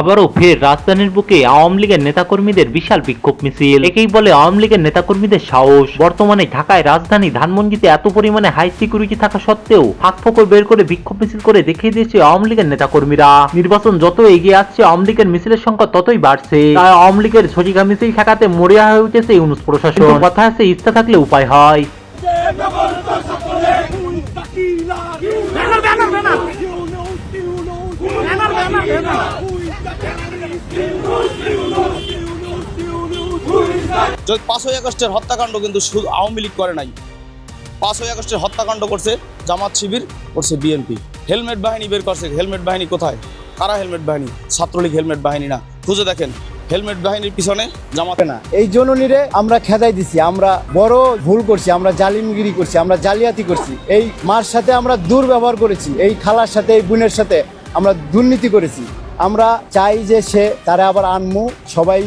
আবারও ফের রাজধানীর বুকে আওয়ামী লীগের নেতাকর্মীদের বিশাল বিক্ষোভ মিছিল। একেই বলে আওয়ামী লীগের নেতাকর্মীদের সাহস। বর্তমানে ঢাকায় রাজধানী ধানমন্ডিতে এত পরিমাণে হাই সিকিউরিটি থাকা সত্ত্বেও ফাঁক ফোকর বের করে বিক্ষোভ মিছিল করে দেখিয়ে দিয়েছে আওয়ামী লীগের নেতাকর্মীরা। নির্বাচন যত এগিয়ে আসছে, আওয়ামী লীগের মিছিলের সংখ্যা ততই বাড়ছে। তাই আওয়ামী লীগের ছজিকা মিছিল ঠেকাতে মরিয়া হয়ে উঠেছে ইউনুস প্রশাসন। কথা আছে ইচ্ছা থাকলে উপায় হয়। পাঁচই আগস্টের হত্যাকাণ্ড কিন্তু শুধু আওয়ামী লীগ করে নাই। পাঁচই আগস্টের হত্যাকাণ্ড করছে জামাত শিবির, করছে বিএনপি। হেলমেট বাহিনী বের করছে, হেলমেট বাহিনী কোথায়? কারা হেলমেট বাহিনী? ছাত্রলীগ হেলমেট বাহিনী না। খুঁজে দেখেন, হেলমেট বাহিনীর পিছনে জামাত না, এই জননীরে আমরা খেদাই দিছি, আমরা বড় ভুল করছি, আমরা জালিমগিরি করছি, আমরা জালিয়াতি করছি। এই মার সাথে আমরা দুর্ব্যবহার করেছি, এই খালার সাথে, এই বোনের সাথে আমরা দুর্নীতি করেছি। আমরা চাই যে সে, তারা আবার আনমু, সবাই